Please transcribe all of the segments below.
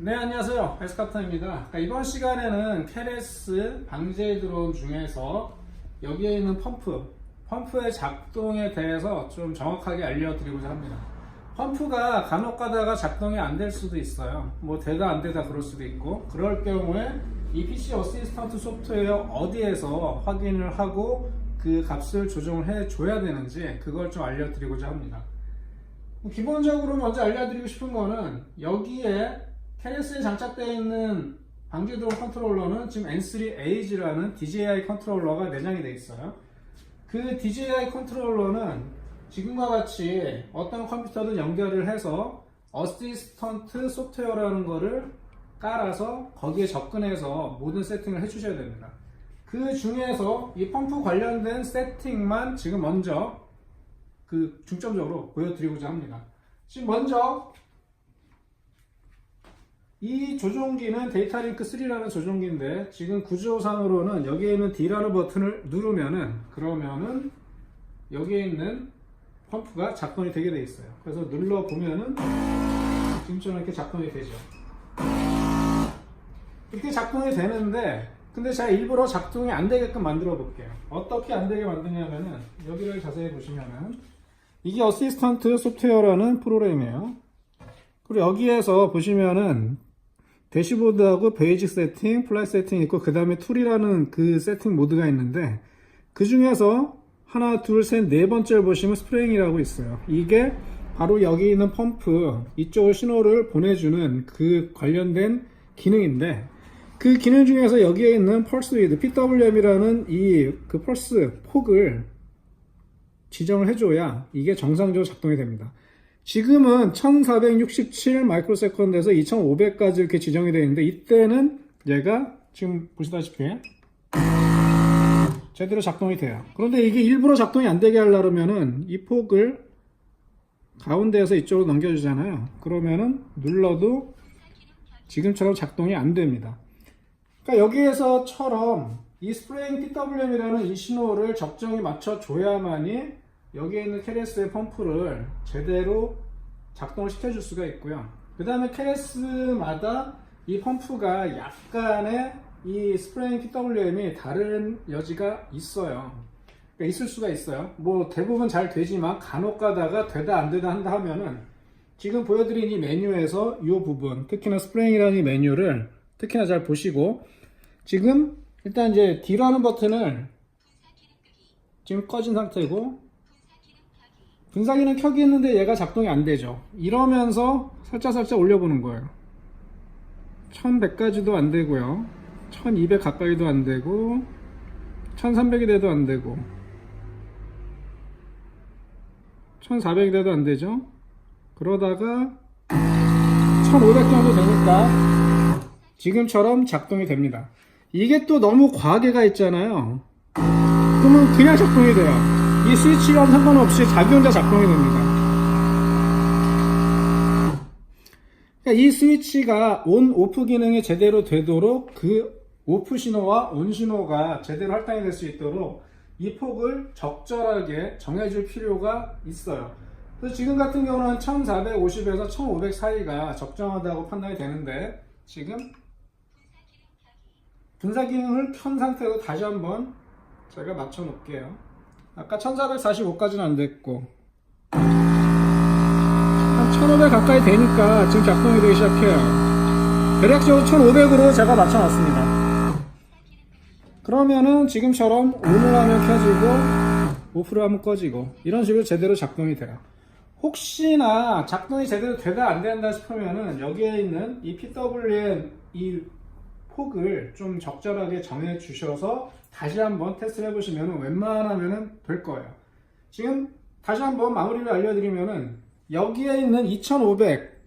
네 안녕하세요. 에스카프터입니다. 그러니까 이번 시간에는 KLS 방제 드론 중에서 여기에 있는 펌프 펌프의 작동에 대해서 좀 정확하게 알려드리고자 합니다. 펌프가 간혹 가다가 작동이 안 될 수도 있어요. 뭐 되다 안 되다 그럴 수도 있고 그럴 경우에 이 PC 어시스턴트 소프트웨어 어디에서 확인을 하고 그 값을 조정을 해 줘야 되는지 그걸 좀 알려드리고자 합니다. 기본적으로 먼저 알려드리고 싶은 거는 여기에 KS에 장착되어 있는 방지드론 컨트롤러는 지금 N3Age라는 DJI 컨트롤러가 내장이 되어 있어요. 그 DJI 컨트롤러는 지금과 같이 어떤 컴퓨터든 연결을 해서 어시스턴트 소프트웨어라는 거를 깔아서 거기에 접근해서 모든 세팅을 해주셔야 됩니다. 그 중에서 이 펌프 관련된 세팅만 지금 먼저 그 중점적으로 보여드리고자 합니다. 지금 먼저 이 조종기는 데이터링크 3라는 조종기인데 지금 구조상으로는 여기에 있는 D라는 버튼을 누르면은 그러면은 여기에 있는 펌프가 작동이 되게 돼 있어요. 그래서 눌러 보면은 지금처럼 이렇게 작동이 되죠. 이렇게 작동이 되는데 근데 제가 일부러 작동이 안 되게끔 만들어 볼게요. 어떻게 안 되게 만드냐면은 여기를 자세히 보시면은 이게 어시스턴트 소프트웨어라는 프로그램이에요. 그리고 여기에서 보시면은 대시보드하고 베이직 세팅, 플라이 세팅 있고 그 다음에 툴이라는 그 세팅 모드가 있는데 그 중에서 하나, 둘, 셋, 네 번째를 보시면 스프레잉이라고 있어요. 이게 바로 여기 있는 펌프 이쪽을 신호를 보내주는 그 관련된 기능인데 그 기능 중에서 여기에 있는 펄스 위드 PWM이라는 이 그 펄스 폭을 지정을 해줘야 이게 정상적으로 작동이 됩니다. 지금은 1467 마이크로세컨드에서 2500까지 이렇게 지정이 되어 있는데 이때는 얘가 지금 보시다시피 제대로 작동이 돼요. 그런데 이게 일부러 작동이 안 되게 하려면은 이 폭을 가운데에서 이쪽으로 넘겨주잖아요. 그러면은 눌러도 지금처럼 작동이 안 됩니다. 그러니까 여기에서처럼 이 스프레잉 PWM이라는 이 신호를 적정히 맞춰 줘야만이 여기에 있는 KLS의 펌프를 제대로 작동을 시켜줄 수가 있고요. 그 다음에 KLS마다 이 펌프가 약간의 이 스프레잉 PWM이 다른 여지가 있어요. 그러니까 있을 수가 있어요. 뭐 대부분 잘 되지만 간혹 가다가 되다 안 되다 한다 하면은 지금 보여드린 이 메뉴에서 이 부분, 특히나 스프레잉이라는 이 메뉴를 특히나 잘 보시고 지금 일단 이제 D라는 버튼을 지금 꺼진 상태고 분사기는 켜기 있는데 얘가 작동이 안 되죠. 이러면서 살짝살짝 올려보는 거예요. 1100까지도 안 되고요. 1200 가까이도 안 되고 1300이 돼도 안 되고 1400이 돼도 안 되죠. 그러다가 1500 정도 되니까 지금처럼 작동이 됩니다. 이게 또 너무 과하게가 있잖아요. 그러면 그냥 작동이 돼요. 이 스위치랑 상관없이 혼자 작동이 됩니다. 그러니까 이 스위치가 온, 오프 기능이 제대로 되도록 그 오프 신호와 온 신호가 제대로 할당이 될 수 있도록 이 폭을 적절하게 정해줄 필요가 있어요. 그래서 지금 같은 경우는 1450에서 1500 사이가 적정하다고 판단이 되는데 지금 분사 기능을 켠 상태로 다시 한번 제가 맞춰 놓을게요. 아까 1445까지는 안 됐고 한 1500 가까이 되니까 지금 작동이 되기 시작해요. 대략적으로 1500으로 제가 맞춰 놨습니다. 그러면은 지금처럼 온을 하면 켜지고 오프를 하면 꺼지고 이런 식으로 제대로 작동이 돼요. 혹시나 작동이 제대로 되다 안 된다 싶으면은 여기에 있는 이 PWM 이 폭을 좀 적절하게 정해 주셔서 다시 한번 테스트를 해보시면 웬만하면 될 거예요. 지금 다시 한번 마무리를 알려드리면은 여기에 있는 2500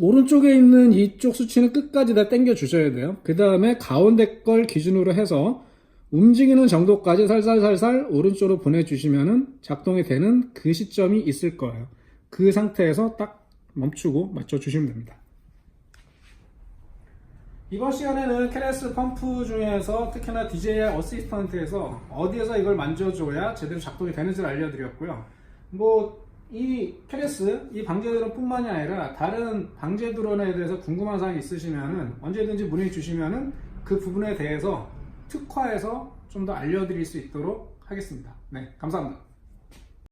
오른쪽에 있는 이쪽 수치는 끝까지 다 당겨 주셔야 돼요. 그 다음에 가운데 걸 기준으로 해서 움직이는 정도까지 살살살살 오른쪽으로 보내주시면은 작동이 되는 그 시점이 있을 거예요. 그 상태에서 딱 멈추고 맞춰주시면 됩니다. 이번 시간에는 KLS 펌프 중에서 특히나 DJI 어시스턴트에서 어디에서 이걸 만져줘야 제대로 작동이 되는지를 알려드렸고요. 뭐 이 캐레스, 이 방제 드론 뿐만이 아니라 다른 방제 드론에 대해서 궁금한 사항이 있으시면은 언제든지 문의 주시면은 그 부분에 대해서 특화해서 좀 더 알려드릴 수 있도록 하겠습니다. 네, 감사합니다.